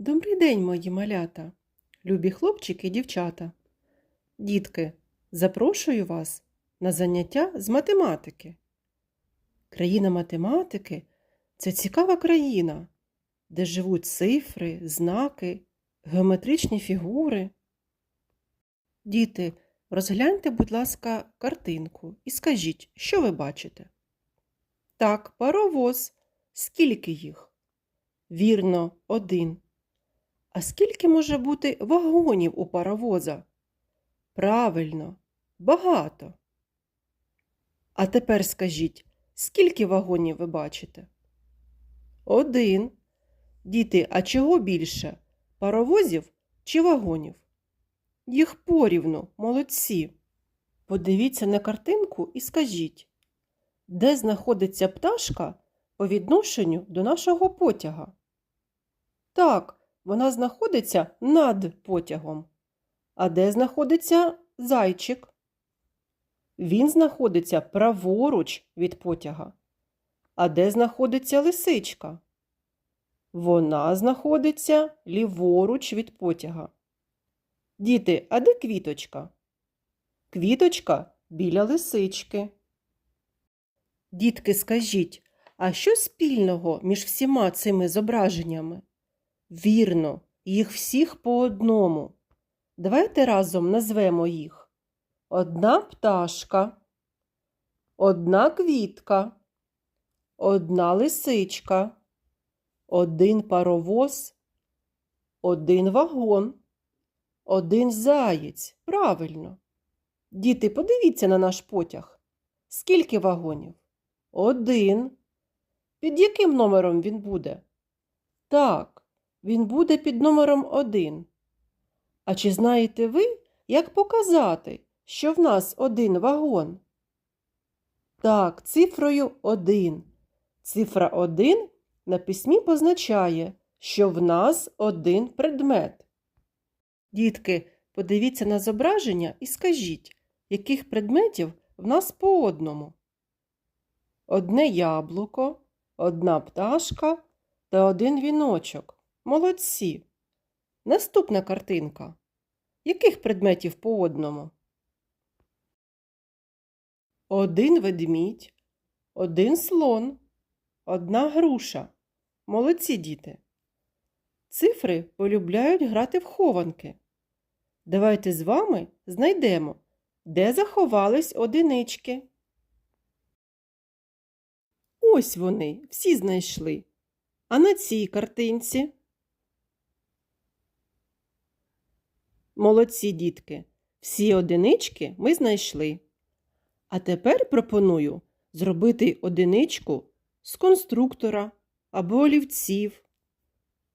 Добрий день, мої малята, любі хлопчики і дівчата. Дітки, запрошую вас на заняття з математики. Країна математики це цікава країна, де живуть цифри, знаки, геометричні фігури. Діти, розгляньте, будь ласка, картинку і скажіть, що ви бачите? Так, паровоз. Скільки їх? Вірно, один. А скільки може бути вагонів у паровоза? Правильно, багато. А тепер скажіть, скільки вагонів ви бачите? Один. Діти, а чого більше? Паровозів чи вагонів? Їх порівну, молодці. Подивіться на картинку і скажіть, де знаходиться пташка по відношенню до нашого потяга? Так, вона знаходиться над потягом. А де знаходиться зайчик? Він знаходиться праворуч від потяга. А де знаходиться лисичка? Вона знаходиться ліворуч від потяга. Діти, а де квіточка? Квіточка біля лисички. Дітки, скажіть, а що спільного між всіма цими зображеннями? Вірно, їх всіх по одному. Давайте разом назвемо їх. Одна пташка, одна квітка, одна лисичка, один паровоз, один вагон, один заєць. Правильно. Діти, подивіться на наш потяг. Скільки вагонів? Один. Під яким номером він буде? Так, він буде під номером один. А чи знаєте ви, як показати, що в нас один вагон? Так, цифрою один. Цифра один на письмі позначає, що в нас один предмет. Дітки, подивіться на зображення і скажіть, яких предметів в нас по одному. Одне яблуко, одна пташка та один віночок. Молодці. Наступна картинка. Яких предметів по одному? Один ведмідь, один слон, одна груша. Молодці діти. Цифри полюбляють грати в хованки. Давайте з вами знайдемо, де заховались одинички. Ось вони, всі знайшли. А на цій картинці. Молодці дітки, всі одинички ми знайшли. А тепер пропоную зробити одиничку з конструктора або олівців.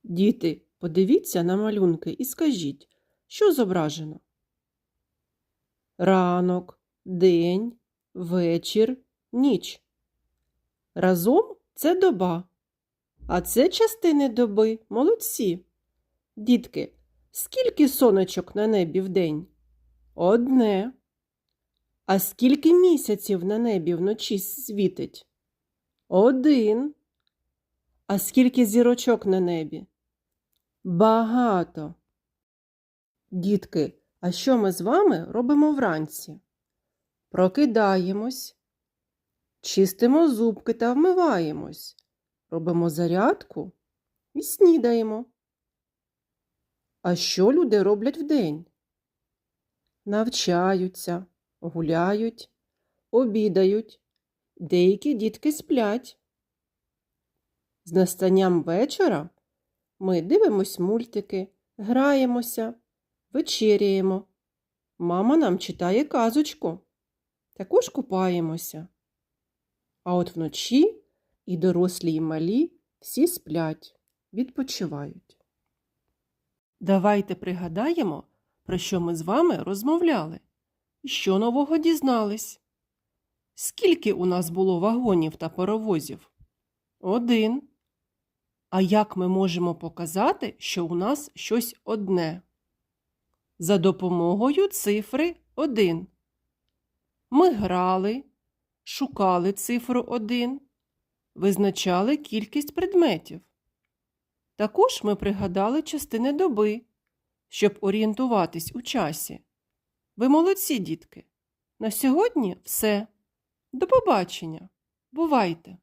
Діти, подивіться на малюнки і скажіть, що зображено? Ранок, день, вечір, ніч. Разом це доба. А це частини доби молодці. Дітки, скільки сонечок на небі в день? Одне. А скільки місяців на небі вночі світить? Один. А скільки зірочок на небі? Багато. Дітки, а що ми з вами робимо вранці? Прокидаємось, чистимо зубки та вмиваємось, робимо зарядку і снідаємо. А що люди роблять вдень? Навчаються, гуляють, обідають, деякі дітки сплять. З настанням вечора ми дивимось мультики, граємося, вечеряємо. Мама нам читає казочку. Також купаємося. А от вночі і дорослі, і малі всі сплять, відпочивають. Давайте пригадаємо, про що ми з вами розмовляли що нового дізнались. Скільки у нас було вагонів та паровозів? Один. А як ми можемо показати, що у нас щось одне? За допомогою цифри 1. Ми грали, шукали цифру 1, визначали кількість предметів. Також ми пригадали частини доби, щоб орієнтуватись у часі. Ви молодці, дітки. На сьогодні все. До побачення. Бувайте!